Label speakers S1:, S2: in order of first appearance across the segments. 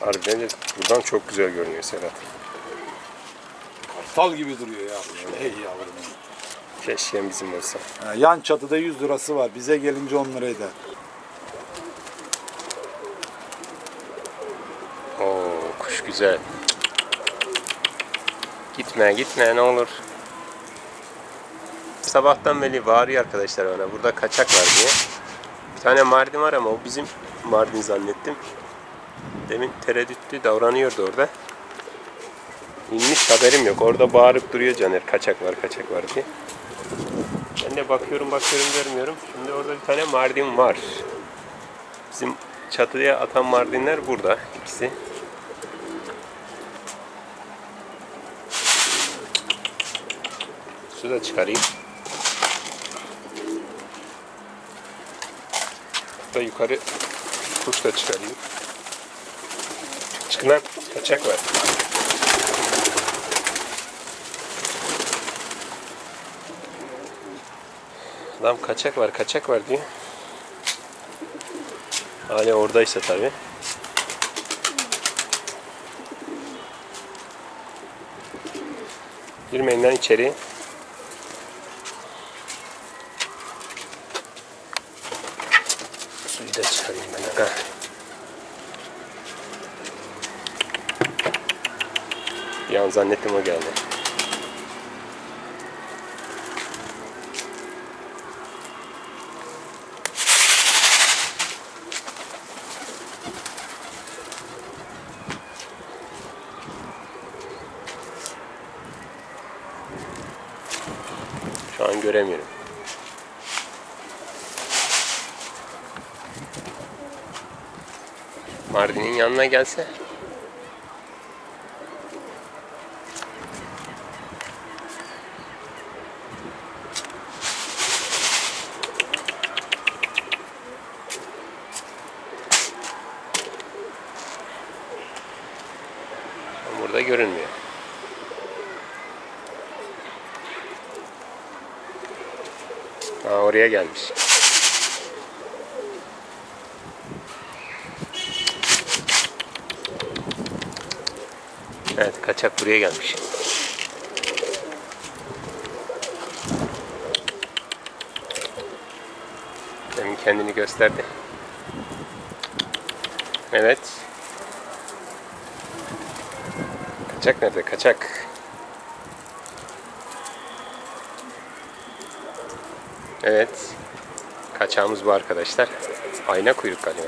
S1: Harbiden de buradan çok güzel görünüyor Serhat.
S2: Kartal gibi duruyor ya. Hey yavrum.
S1: Keşke bizim olsa.
S2: Ha, yan çatıda 100 lirası var. Bize gelince 10 lira eder.
S1: Oo kuş güzel. Gitme gitme ne olur. Sabahtan beri bağırıyor arkadaşlar bana. Burada kaçak var diye. Bir tane Mardin var ama o bizim Mardin zannettim. Demin tereddütlü davranıyordu orada. İnmiş haberim yok. Orada bağırıp duruyor Caner. Kaçak var kaçak var diye. Ben de bakıyorum bakıyorum görmüyorum. Şimdi orada bir tane Mardin var. Bizim çatıya atan Mardinler burada ikisi. Su da çıkarayım. Da yukarı kuş da çıkarayım. Çıkın lan kaçak var. Adam kaçak var kaçak var diyor. Hala oradaysa tabi. Girmeyin lan içeri. Suyu da çıkarayım ben. Ha. Bir an zannettim o geldi. Şu an göremiyorum. Mardin'in yanına gelse. Ama Burada görünmüyor. Ha, oraya gelmiş. Evet kaçak buraya gelmiş. Demin kendini gösterdi. Evet. Kaçak nerede? Kaçak. Evet. Kaçağımız bu arkadaşlar. Ayna kuyruk galiba.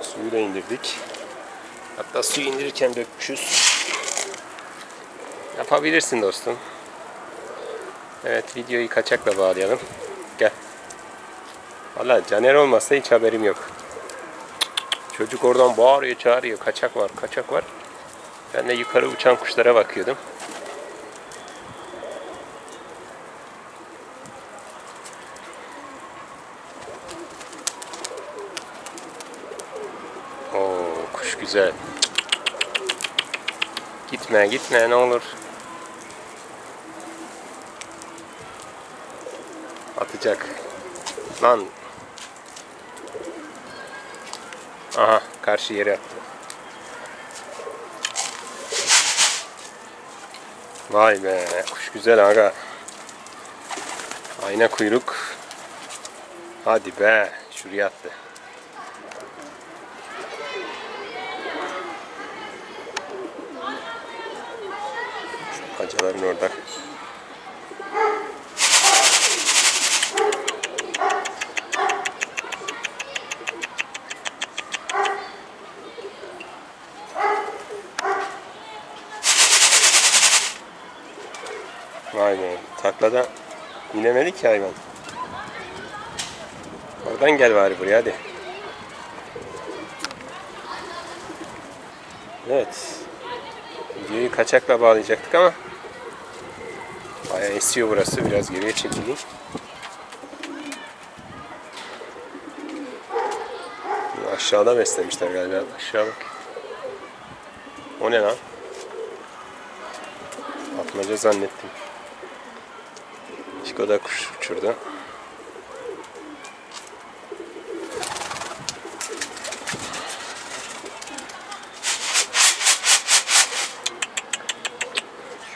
S1: Suyu da indirdik. Hatta suyu indirirken dökmüşüz. Yapabilirsin dostum. Evet videoyu kaçakla bağlayalım. Gel. Valla Caner olmasa hiç haberim yok. Çocuk oradan bağırıyor çağırıyor. Kaçak var kaçak var. Ben de yukarı uçan kuşlara bakıyordum. Oo kuş güzel. Gitme gitme ne olur. Atacak. Lan. Aha karşı yere attı. Vay be kuş güzel aga. Ayna kuyruk. Hadi be şuraya attı. Pacaların orada. Be. Taklada inemedi ki hayvan. Oradan gel bari buraya hadi. Evet. Videoyu kaçakla bağlayacaktık ama Bayağı esiyor burası. Biraz geriye çekileyim. Aşağıda beslemişler galiba. Aşağı bak. O ne lan? Atmaca zannettim. Şurada kuş uçurdu.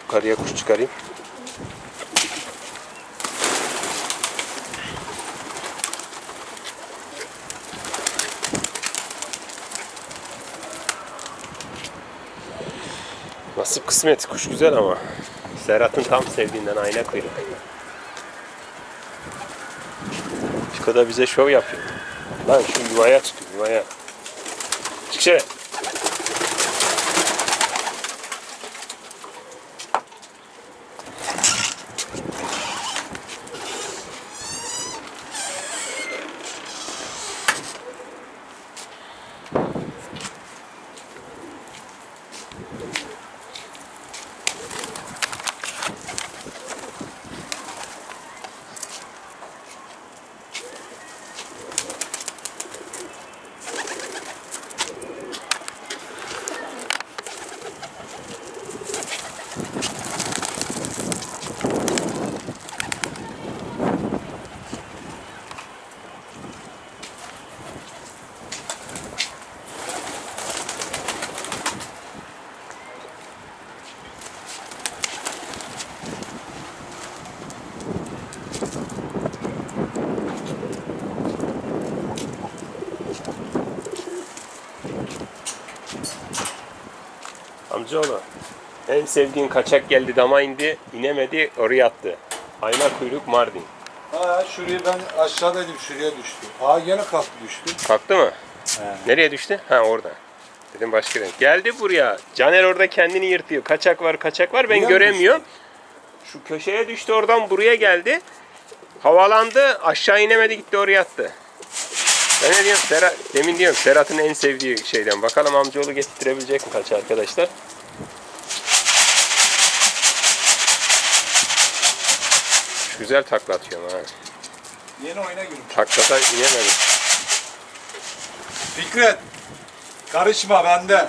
S1: Yukarıya kuş çıkarayım. Nasip kısmet kuş güzel ama Serhat'ın tam sevdiğinden ayna kıyrık. Fiko da bize şov yapıyor. Lan şu yuvaya çıkıyor yuvaya. Çık Amcaoğlu. En sevdiğin kaçak geldi dama indi. inemedi oraya attı. Ayna kuyruk Mardin.
S2: Ha şuraya ben aşağıdaydım şuraya düştü. Aa gene kalktı düştü.
S1: Kalktı mı?
S2: He.
S1: Nereye düştü? Ha orada. Dedim başka renk. Geldi buraya. Caner orada kendini yırtıyor. Kaçak var kaçak var ben
S2: Buraya mı
S1: göremiyorum. Şu köşeye düştü oradan buraya geldi. Havalandı aşağı inemedi gitti oraya attı. Ben ne diyorum Serhat, demin diyorum Serhat'ın en sevdiği şeyden. Bakalım amcaoğlu getirtirebilecek mi kaç arkadaşlar? Güzel takla atıyorum ha.
S2: Yeni oyuna girmiş.
S1: Taklada inemedim.
S2: Fikret. Karışma bende.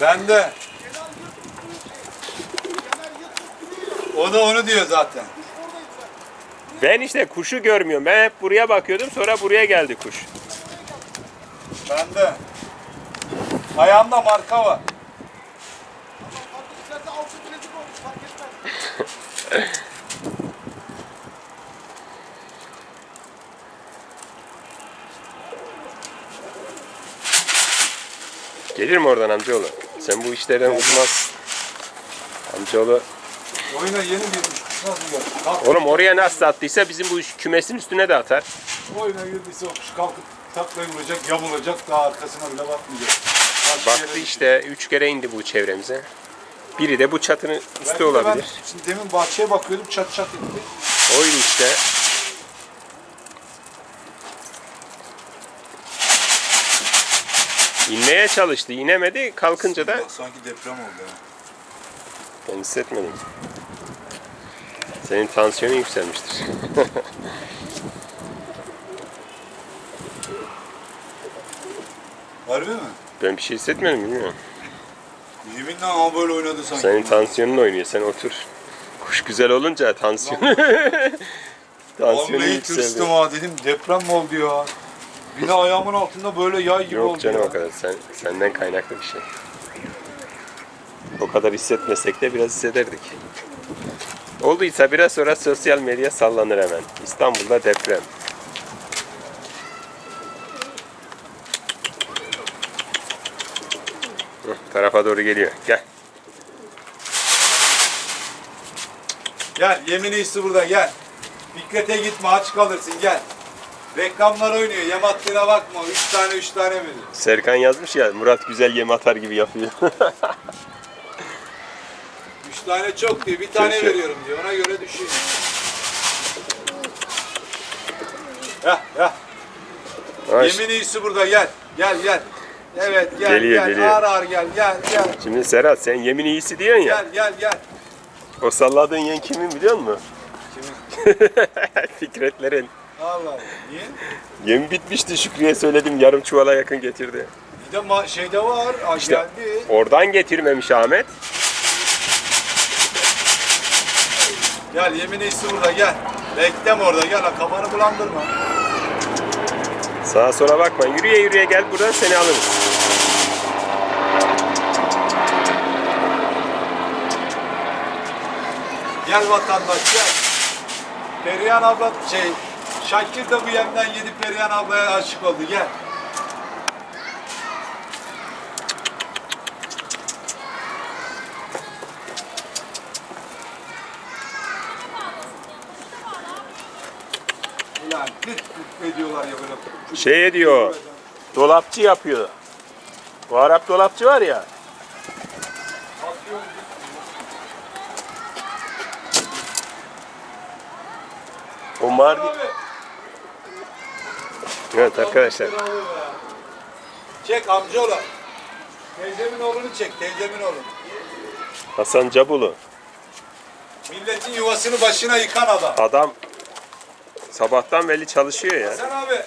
S2: Bende. O da onu diyor zaten.
S1: Ben işte kuşu görmüyorum. Ben hep buraya bakıyordum sonra buraya geldi kuş.
S2: Bende. Ayağımda marka var.
S1: Gelir mi oradan amcaoğlu? Sen bu işlerden uzmaz. Amcaoğlu.
S2: Oyuna yeni girmiş. Nasıl? Kalk.
S1: Oğlum oraya nasıl attıysa bizim bu iş- kümesin üstüne de atar.
S2: Oyuna girdiyse o kuş kalkıp taklayı vuracak, yamulacak, daha arkasına bile bakmayacak. Başka
S1: Baktı işte üç kere indi bu çevremize. Biri de bu çatının
S2: Belki
S1: üstü
S2: de
S1: olabilir.
S2: Ben şimdi demin bahçeye bakıyordum çat çat etti.
S1: Oydu işte. İnmeye çalıştı, inemedi. Kalkınca da
S2: sanki deprem oldu ya.
S1: ben hissetmedim. Senin tansiyonun yükselmiştir.
S2: Harbi mi?
S1: ben bir şey hissetmedim bilmiyorum.
S2: Yeminle ama böyle oynadı sanki.
S1: Senin tansiyonun oynuyor. Sen otur. Kuş güzel olunca tansiyon. tansiyonun
S2: Vallahi
S1: yükseldi.
S2: tırstım ha dedim deprem mi oldu ya? De ayağımın altında böyle yay gibi oldu
S1: Yok canım
S2: ya.
S1: o kadar. Sen, senden kaynaklı bir şey. O kadar hissetmesek de biraz hissederdik. Olduysa biraz sonra sosyal medya sallanır hemen. İstanbul'da deprem. Tarafa doğru geliyor. Gel.
S2: Gel yemin iyisi burada gel. Fikret'e gitme aç kalırsın gel. Reklamlar oynuyor yem attığına bakma. Üç tane üç tane mi?
S1: Serkan yazmış ya Murat güzel yem atar gibi yapıyor.
S2: Üç tane çok diyor. Bir tane
S1: Köşe.
S2: veriyorum diyor. Ona göre düşün. Ya ya.
S1: Ay,
S2: Yemin iyisi burada gel. Gel gel. Evet gel
S1: Geliyor,
S2: gel.
S1: geliyor.
S2: Ağır ağır gel gel gel.
S1: Şimdi Serhat sen yemin iyisi diyorsun ya.
S2: Gel gel gel.
S1: O salladığın yem kimin biliyor musun?
S2: Kimin?
S1: Fikretlerin.
S2: Allah Allah. Niye?
S1: Yem bitmişti Şükrü'ye söyledim yarım çuvala yakın getirdi.
S2: Bir de ma- şeyde var. Aa,
S1: İşte-
S2: geldi.
S1: Oradan getirmemiş Ahmet.
S2: Gel yemin iyisi burada gel. Bekleme orada gel. ha, Kafanı bulandırma.
S1: Sağa sola bakma. Yürüye yürüye gel buradan seni alırız.
S2: Gel vatandaş gel. Perihan abla şey Şakir de bu yemden yedi Perihan ablaya aşık oldu gel.
S1: Şey diyor. Dolapçı yapıyor. Bu Arap dolapçı var ya. O Mardin.
S2: Abi.
S1: Evet arkadaşlar.
S2: Çek amcaoğlu. Teyzemin oğlunu çek, teyzemin oğlunu.
S1: Hasan Cabulu.
S2: Milletin yuvasını başına yıkan adam.
S1: Adam sabahtan belli çalışıyor ya.
S2: Sen abi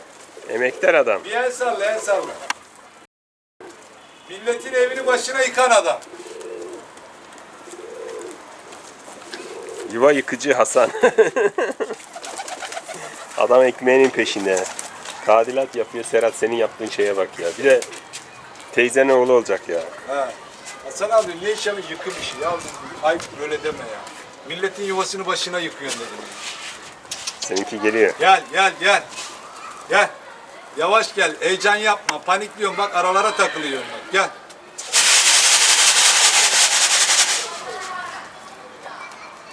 S1: Emektar adam.
S2: bir el salla, el salla. Milletin evini başına yıkan adam.
S1: Yuva yıkıcı Hasan. adam ekmeğinin peşinde. Tadilat yapıyor Serhat senin yaptığın şeye bak ya. Bir de teyzenin oğlu olacak ya.
S2: He. Hasan abi ne iş yapmış yıkım işi ya. Ayıp böyle deme ya. Milletin yuvasını başına yıkıyorsun dedim.
S1: Seninki geliyor.
S2: Gel, gel, gel. Gel. Yavaş gel, heyecan yapma, panikliyorsun bak aralara takılıyorsun bak. Gel.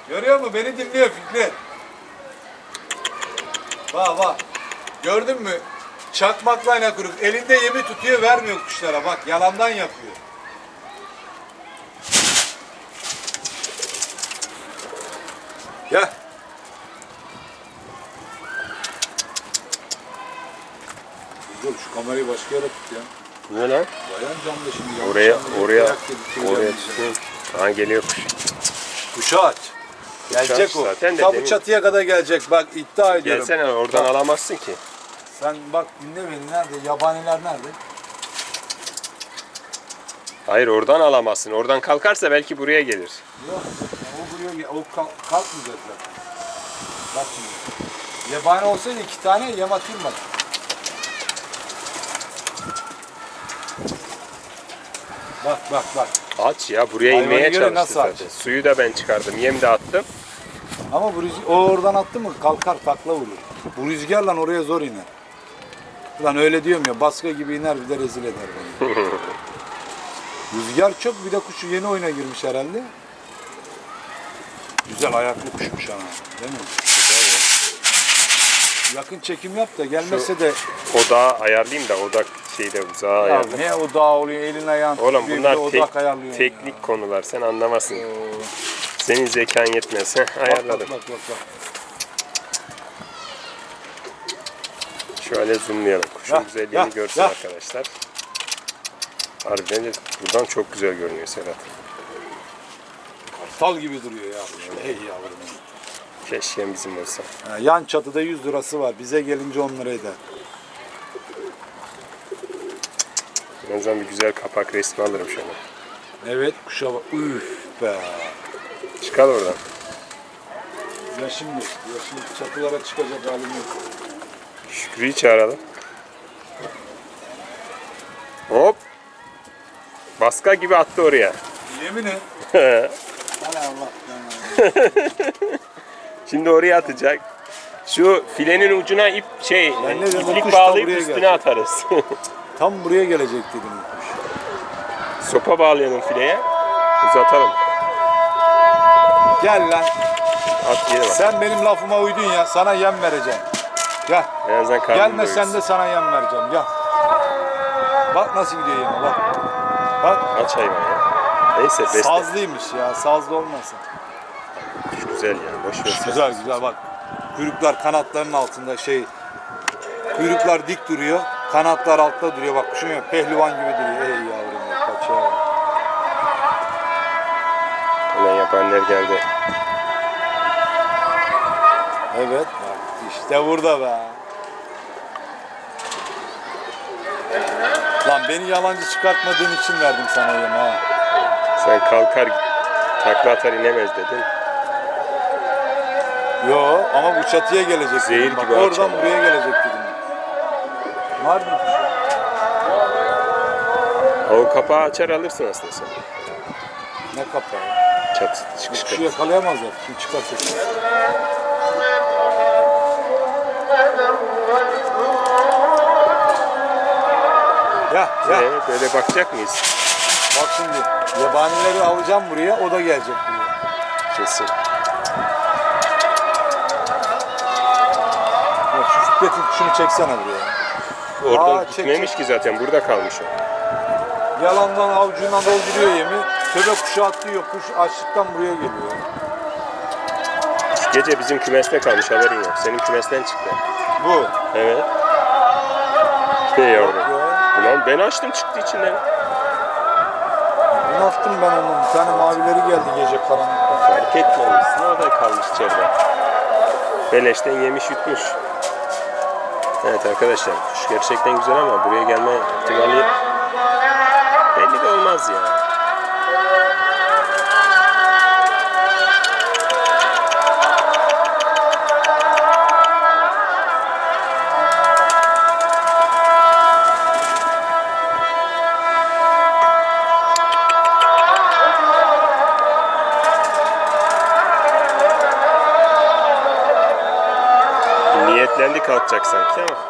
S2: Görüyor musun? Beni dinliyor Fikret. Bak bak. Gördün mü? Çakmakla ne kuruk. Elinde yemi tutuyor vermiyor kuşlara. Bak yalandan yapıyor. Gel. Dur şu kamerayı başka yere tut ya.
S1: Ne lan?
S2: Bayan camda şimdi. yanlış
S1: Oraya, oraya,
S2: dayak yedik,
S1: oraya tutayım. Aha geliyor kuş.
S2: Kuşu aç. Gelecek o.
S1: zaten de
S2: Ta bu
S1: demin-
S2: çatıya kadar gelecek. Bak iddia ediyorum.
S1: Gelsene oradan alamazsın ki.
S2: Sen bak dinle beni. Nerede? Yabaniler nerede?
S1: Hayır oradan alamazsın. Oradan kalkarsa belki buraya gelir.
S2: Yok. O buraya gel- o kalk, kalkmayacak zaten. Bak şimdi. Yabani olsaydı iki tane yem atayım bak. Bak bak bak.
S1: Aç ya buraya
S2: Hayvana
S1: inmeye
S2: göre
S1: çalıştı
S2: nasıl
S1: zaten.
S2: aç?
S1: Suyu da ben çıkardım. Yem de attım.
S2: Ama bu rüzgar, o oradan attı mı kalkar takla vurur. Bu rüzgarla oraya zor iner. Lan öyle diyorum ya baskı gibi iner bir de rezil eder beni. Rüzgar çok bir de kuşu yeni oyuna girmiş herhalde. Güzel ayaklı kuşmuş ama değil mi? Yakın çekim yap da gelmezse de
S1: Odağı ayarlayayım da odak şeyde uzağa
S2: ya ne odağı oluyor elin ayağın
S1: Oğlum bunlar
S2: bir de
S1: tek-
S2: odak ayarlıyorsun
S1: teknik konular. Sen anlamazsın.
S2: ya. Oo.
S1: Senin zekan yetmez. Heh,
S2: Bak,
S1: ayarladım.
S2: Bak, bak, bak, bak.
S1: Şöyle zoomlayalım. Kuşun
S2: Ya,
S1: güzelliğini
S2: ya,
S1: görsün
S2: ya.
S1: arkadaşlar. Harbiden de buradan çok güzel görünüyor Serhat.
S2: Kartal gibi duruyor ya. Hey yavrum.
S1: Keşke bizim olsa.
S2: Ha, yan çatıda 100 lirası var. Bize gelince 10 lira
S1: Ben zaman bir güzel kapak resmi alırım şöyle.
S2: Evet kuşa bak. Üf be.
S1: Çıkar oradan.
S2: Ya şimdi, ya şimdi çatılara çıkacak halim yok.
S1: Şükrü'yü çağıralım. Hop. Baska gibi attı oraya.
S2: Yemin et. Hay Allah.
S1: Şimdi oraya atacak. Şu filenin ucuna ip şey
S2: Ben ne diyorum, o
S1: iplik
S2: kuş da
S1: bağlayıp
S2: buraya
S1: üstüne
S2: gelecek.
S1: atarız.
S2: Tam buraya gelecek dedim.
S1: Sopa bağlayalım fileye. Uzatalım.
S2: Gel lan.
S1: At yere bak.
S2: Sen benim lafıma uydun ya. Sana yem vereceğim. Gel.
S1: En azından karnını
S2: Gelmesen
S1: doyursun.
S2: de sana yem vereceğim. Gel. Bak nasıl gidiyor yeme bak. Bak.
S1: Aç hayvan ya. Neyse besle.
S2: Sazlıymış ya. Sazlı olmasın.
S1: Güzel ya. Boş ver.
S2: Güzel güzel bak. Kuyruklar kanatlarının altında şey. Kuyruklar dik duruyor. Kanatlar altta duruyor. Bak kuşun ya pehlivan gibi duruyor. Ey yavrum ya kaçıyor.
S1: Hemen yapanlar geldi.
S2: Evet. Bak işte burada be. Lan beni yalancı çıkartmadığın için verdim sana yemi ha.
S1: Sen kalkar takla atar inemez dedin.
S2: Yo ama bu çatıya gelecek
S1: Zehir.
S2: Bak,
S1: gibi
S2: oradan buraya gelecek dedim. Var mı?
S1: O kapağı açar alırsın aslında sen.
S2: Ne kapağı?
S1: çat çıkış
S2: Kuşu yakalayamazlar. Kim çıkarsa. Ya ya
S1: Ee, böyle bakacak mıyız?
S2: bak şimdi yabanileri alacağım buraya o da gelecek buraya.
S1: Kesin.
S2: Ya şu Fikret'in kuşunu çeksene buraya.
S1: Oradan
S2: Aa, çek,
S1: gitmemiş ki zaten burada kalmış o.
S2: Yalandan avucundan dolduruyor yemi. Töbe kuşu atlıyor. Kuş açlıktan buraya geliyor.
S1: Gece bizim kümeste kalmış haberin yok. Senin kümesten çıktı.
S2: Bu.
S1: Evet. İşte yavrum.
S2: Ya,
S1: Ulan ben açtım çıktı içinden.
S2: Bunalttım ben onu. Bir tane mavileri geldi gece karanlıkta.
S1: Fark etmemişsin o da kalmış içeride. Beleşten yemiş yutmuş. Evet arkadaşlar kuş gerçekten güzel ama buraya gelme ihtimali belli de olmaz ya. Niyetlendi kalkacak sanki ama.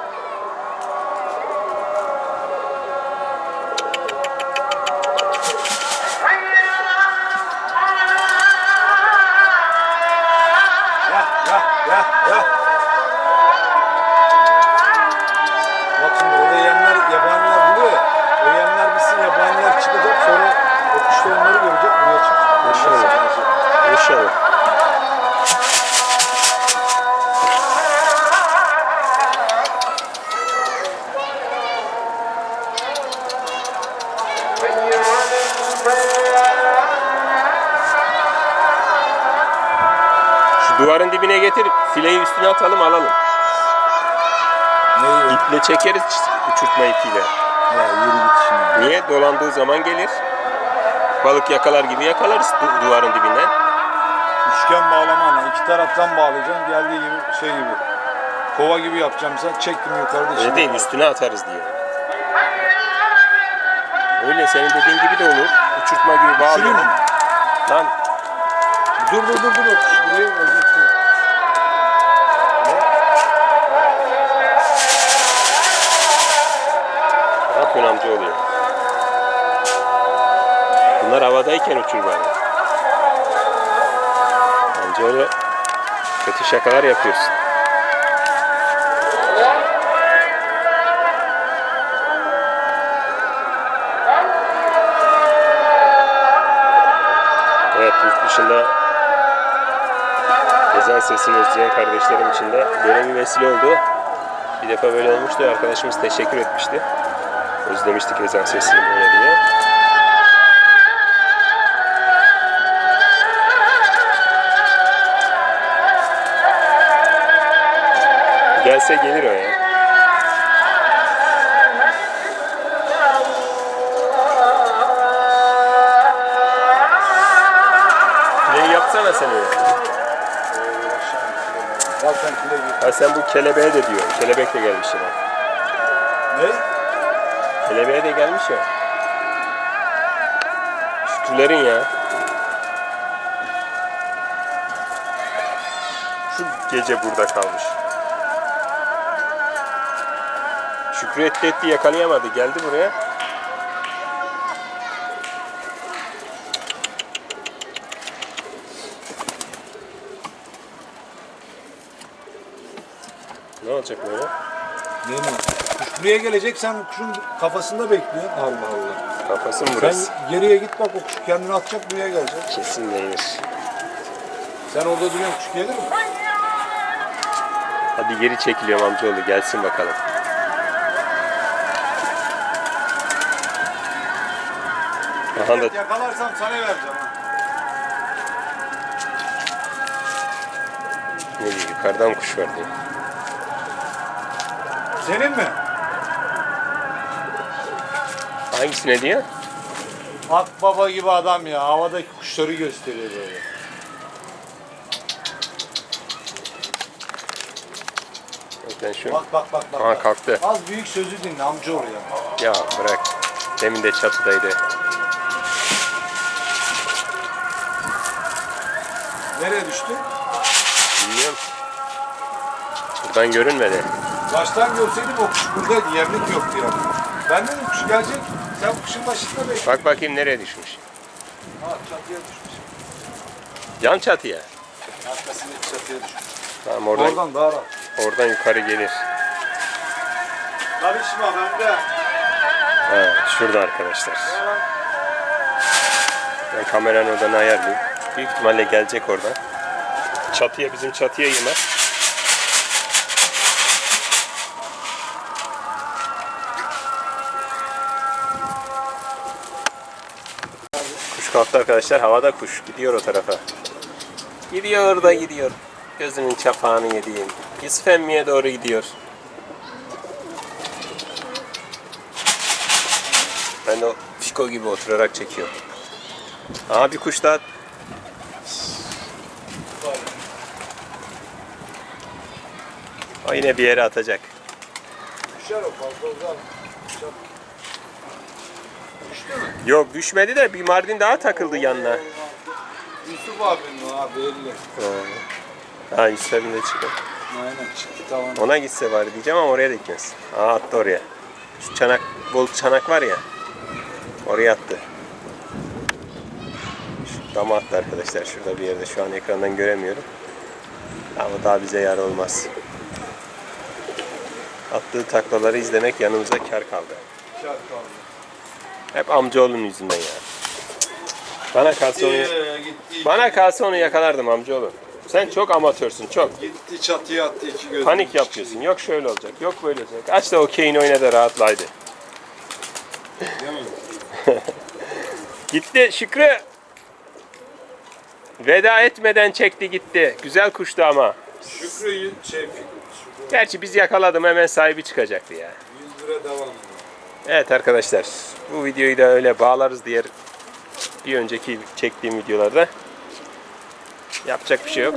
S1: Duvarın dibine getir, fileyi üstüne atalım alalım.
S2: Neyi?
S1: İple çekeriz uçurtma ipiyle.
S2: Ya yürü git şimdi.
S1: Niye? Dolandığı zaman gelir. Balık yakalar gibi yakalarız du- duvarın dibinden.
S2: Üçgen bağlamayla iki taraftan bağlayacaksın. Geldiği gibi şey gibi. Kova gibi yapacağım sen. Çektim yukarıda.
S1: Öyle
S2: şimdi
S1: değil, üstüne atarız diye. Öyle senin dediğin gibi de olur. Uçurtma gibi
S2: mi?
S1: Lan
S2: Dur dur dur dur. Buraya
S1: havadayken uçur bari. Amca öyle kötü şakalar yapıyorsun. Evet yurt dışında ezan sesini özleyen kardeşlerim için de böyle bir vesile oldu. Bir defa böyle olmuştu. Arkadaşımız teşekkür etmişti. Özlemiştik ezan sesini böyle diye. Gelse gelir o ya. Ne yapsana sen öyle. Ha sen bu kelebeğe de diyor. Kelebek de gelmiş yine.
S2: Ne?
S1: Kelebeğe de gelmiş ya. Şükrülerin ya. Şu gece burada kalmış. Şükrü etti yakalayamadı. Geldi buraya. Ne olacak böyle?
S2: Ne mi? Kuş buraya gelecek sen kuşun kafasında bekliyorsun. Allah Allah.
S1: Kafası mı
S2: Sen
S1: burası?
S2: geriye git bak o kuş kendini atacak buraya gelecek.
S1: Kesin değildir.
S2: Sen orada duruyorsun kuş gelir mi?
S1: Hadi geri çekiliyorum amcaoğlu gelsin bakalım. Aha da
S2: Yakalarsam sana vereceğim. ha.
S1: ne diyor yukarıdan kuş var diyor.
S2: Senin mi?
S1: Hangisine diyor?
S2: Akbaba gibi adam ya. Havadaki kuşları gösteriyor böyle.
S1: Ben şu
S2: Bak bak bak bak.
S1: Aha kalktı.
S2: Az büyük sözü dinle amca oraya.
S1: Ya bırak. Demin de çatıdaydı.
S2: Nereye düştü?
S1: Bilmiyorum. Buradan görünmedi.
S2: Baştan görseydim o kuş buradaydı. Yemlik yoktu yani. Ben dedim kuş gelecek. Sen kuşun başında bekle.
S1: Bak bakayım nereye düşmüş.
S2: Ha çatıya düşmüş.
S1: Yan çatıya.
S2: Arkasındaki çatıya düşmüş.
S1: Tamam oradan, oradan,
S2: Oradan daha rahat.
S1: yukarı gelir.
S2: Karışma bende.
S1: Ha, şurada arkadaşlar. Ben kameranın oradan ayarlayayım. Büyük ihtimalle gelecek oradan. Çatıya bizim çatıya yemez. Kuş kalktı arkadaşlar. Havada kuş. Gidiyor o tarafa. Gidiyor da gidiyor. Gözünün çapağını yediğim. Yusuf emmiye doğru gidiyor. Ben de o fiko gibi oturarak çekiyorum. Aa bir kuş daha. O yine bir yere atacak.
S2: Düşer o fazla uzak. Düştü mü?
S1: Yok düşmedi de bir Mardin daha takıldı yanına.
S2: Yusuf abinin o abi belli.
S1: Ha Yusuf Emmi de çıkıyor.
S2: Aynen çıktı tavan.
S1: Ona gitse bari diyeceğim ama oraya da gitmez. Aa attı oraya. Şu çanak, bol çanak var ya. Oraya attı. Şu dama attı arkadaşlar. Şurada bir yerde. Şu an ekrandan göremiyorum. Ama daha bize yar olmaz. Attığı taklaları izlemek yanımıza kar kaldı.
S2: Kar kaldı.
S1: Hep amcaoğlunun yüzünden ya. Bana kalsa onu,
S2: Gitti,
S1: bana kalsa onu yakalardım amcaoğlu. Sen çok amatörsün çok.
S2: Gitti çatıya attı iki gözünü.
S1: Panik yapıyorsun. Yok şöyle olacak, yok böyle olacak. Aç da okeyini oyna da rahatlaydı. Gitti Şükrü. Veda etmeden çekti gitti. Güzel kuştu ama.
S2: Şükrü şey
S1: Gerçi biz yakaladım hemen sahibi çıkacaktı ya.
S2: 100 lira devam.
S1: Evet arkadaşlar bu videoyu da öyle bağlarız diğer bir önceki çektiğim videolarda. Yapacak bir şey yok.